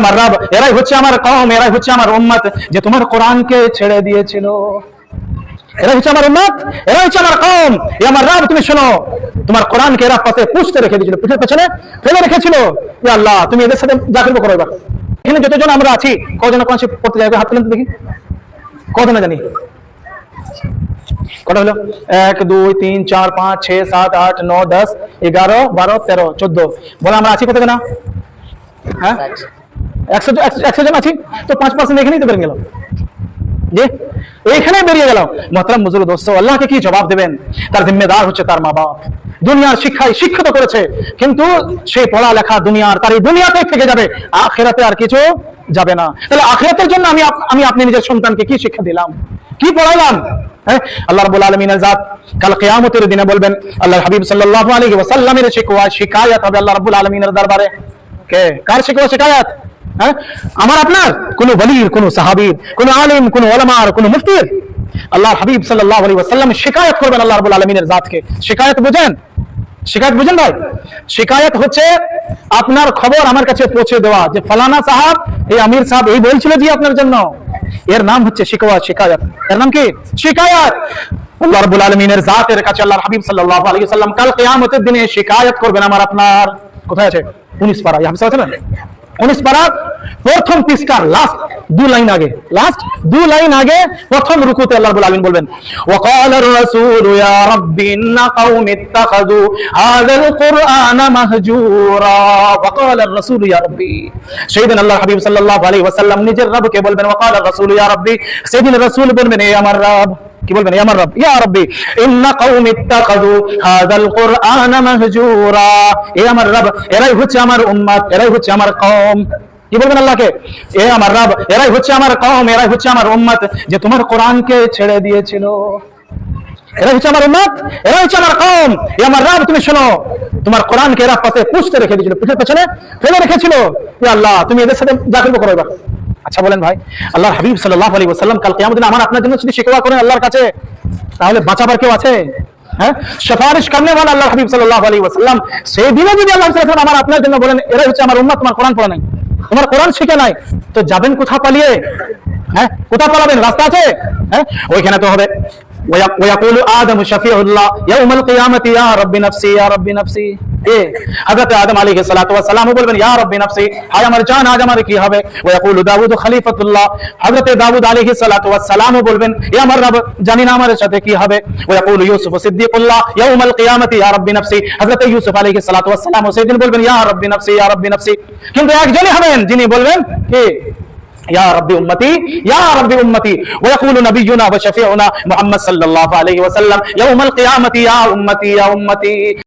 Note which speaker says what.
Speaker 1: আমার রব, এরাই হচ্ছে আমার কম এরাই হচ্ছে আমার উম্মত, যে তোমার কোরআনকে ছেড়ে দিয়েছিল। এরা হচ্ছে আমার উম্মত এরা হচ্ছে আমার কম এ আমার রব, তুমি শোনো, তোমার কোরআনকে এরা পাশে পুষতে রেখে দিয়েছিল পিঠের পেছনে ফেলে রেখেছিল। আল্লাহ, তুমি এদের সাথে যা করো এবার। এখানে যতজন আমরা আছি কজন কোন পড়তে যাবে হাত তুলেন দেখি। কজন জানি? কটা হলো? এক, দুই, তিন, চার, পাঁচ, ছয়, সাত, আট, ন, দশ, এগারো, বারো, তেরো, চোদ্দ। বলে, আমরা আছি কত না? হ্যাঁ? একশো জন আছি, তো পাঁচ পার্সেন্ট তো বেরিয়ে যে এইখানে বেরিয়ে মহতারাম মুজুর আল্লাহকে কি জবাব দেবেন? তার জিম্মেদার হচ্ছে তার মা বাপ। দুনিয়ার শিক্ষায় শিক্ষিত করেছে, কিন্তু সেই পড়ালেখা দুনিয়ার, তার এই থেকে যাবে। আখেরাতে আর কিছু যাবে না। তাহলে আখেরাতের জন্য আমি আমি আপনি নিজের সন্তানকে কি শিক্ষা দিলাম? কি হ্যাঁ? আল্লাহ রাব্বুল আলামিনের কাল কিয়ামতের দিনে বলবেন আল্লাহ হাবিব সাল্লাল্লাহু আলাইহি ওয়াসাল্লামের শিকওয়া শিকায়াত হবে আল্লাহ রাব্বুল আলামিনের দরবারে। কে? কার শিকওয়া শিকায়াত? হ্যাঁ? আমার আপনার, কোন বলির কোন সাহাবীর, কোন আলিম, কোন ওলামার, কোন মুফতির। আল্লাহ হাবিব সাল্লাল্লাহু আলাইহি ওয়াসাল্লাম শিকায়াত করবেন আল্লাহ রাব্বুল আলামিনের জাতকে। শিকায়াত বুঝেন? শিকায়ত বুঝেন ভাই? শিকায়ত হচ্ছে আপনার খবর আমার কাছে পৌঁছে দেওয়া যে ফালানা সাহাব, এই আমির সাহেব এই বলছিল জি আপনার জন্য। এর নাম হচ্ছে শিকওয়া, শিকায়ত। এর নাম কি? শিকায়ত। আল্লাহ রাব্বুল আলামিনের জাতের কাছে আল্লাহর হাবিব সাল্লাল্লাহু আলাইহি ওয়াসাল্লাম কাল কিয়ামতের দিনে শিকায়ত করবেন আমার আপনার। কোথায় আছে? 19 পারা আছে না? 19 পারা প্রথম পৃষ্ঠার লাস্ট দু লাইন আগে লাস্ট দু লাইন আগে প্রথম রুকুতে আল্লাহ বলবেন, ওয়াকাল আর-রাসূল ইয়া রাব্বি, ইন্না কওমি ইত্তাখাযু হাযাল কুরআনা মাহজুরা। ইয়া রাব্বি। সেদিন আল্লাহ হাবিব সাল্লাল্লাহু আলাইহি ওয়াসাল্লাম নিজের রবকে বলবেন, ওয়াকাল ইয়া রাব্বি। রাসূল বলবেন হে আমার রব কি বলবেন? ইয়া আমার রব, ইয়া রাব্বি, ইন্না কওমি ইত্তাখাযু হাযাল কুরআনা মাহজুরা হে আমার রব, এরাই হচ্ছে আমার উম্মত, এরাই হচ্ছে আমার কওম। কি বলবেন আল্লাহকে? এ আমার রব, এরাই হচ্ছে আমার কম এরাই হচ্ছে আমার উম্মত যে তোমার কোরআনকে ছেড়ে দিয়েছিল। এরা হচ্ছে আমার উম্মত এরা হচ্ছে আমার কম এ আমার রব, তুমি শোনো, তোমার কোরআনকে এরা পাশে পুষতে রেখে দিয়েছিল। পিঠের পেছনে ফেলে রেখেছিল। এ আল্লাহ, তুমি এদের সাথে যা করব করো এবার। আচ্ছা বলেন ভাই আল্লাহ হাবিব সাল্লাল্লাহু আলাইহি ওয়াসাল্লাম কাল কিয়ামত দিন আমার আপনার জন্য যদি শিকওয়া করেন আল্লাহর কাছে তাহলে বাঁচাবার কেউ আছে হ্যাঁ সুপারিশ করনে वाला আল্লাহ হাবিব সাল্লাল্লাহু আলাইহি ওয়াসাল্লাম সেই দিনে যদি আল্লাহ সাল্লাল্লাহু আলাইহি ওয়াসাল্লাম আমার আপনার জন্য বলেন এরা হচ্ছে আমার উম্মত তোমার কোরআন পড়া নাই তোমার কোরআন শিখে নাই তো যাবেন কোথা পালিয়ে হ্যাঁ কোথা পালাবেন রাস্তা আছে হ্যাঁ ওইখানে তো হবে ويق- ويقول آدم شفيع الله يوم القيامة يا رب نفسي يا رب نفسي এ হযরত আদম আলাইহিস সালাতু ওয়াস সালাম বলবেন ইয়া রব্বি নফসি হায় আমার জান আজ আমার কি হবে ওয়াকুল দাউদ খলিফাতুল্লাহ হযরত দাউদ আলাইহিস সালাতু ওয়াস সালাম বলবেন এ আমার রব জানি না আমার সাথে কি হবে ওয়াকুল ইউসুফ সিদ্দিকুল্লাহ ইয়াউমাল কিয়ামতি ইয়া রব্বি নফসি হযরত ইউসুফ আলাইহিস সালাতু ওয়াস সালাম সেদিন বলবেন ইয়া রব্বি নফসি ইয়া রব্বি নফসি কিন্তু একজনই হবেন যিনি বলবেন কে يا رب أمتي يا رب أمتي ويقول نبينا وشفيعنا محمد صلى الله عليه وسلم يوم القيامة يا أمتي يا أمتي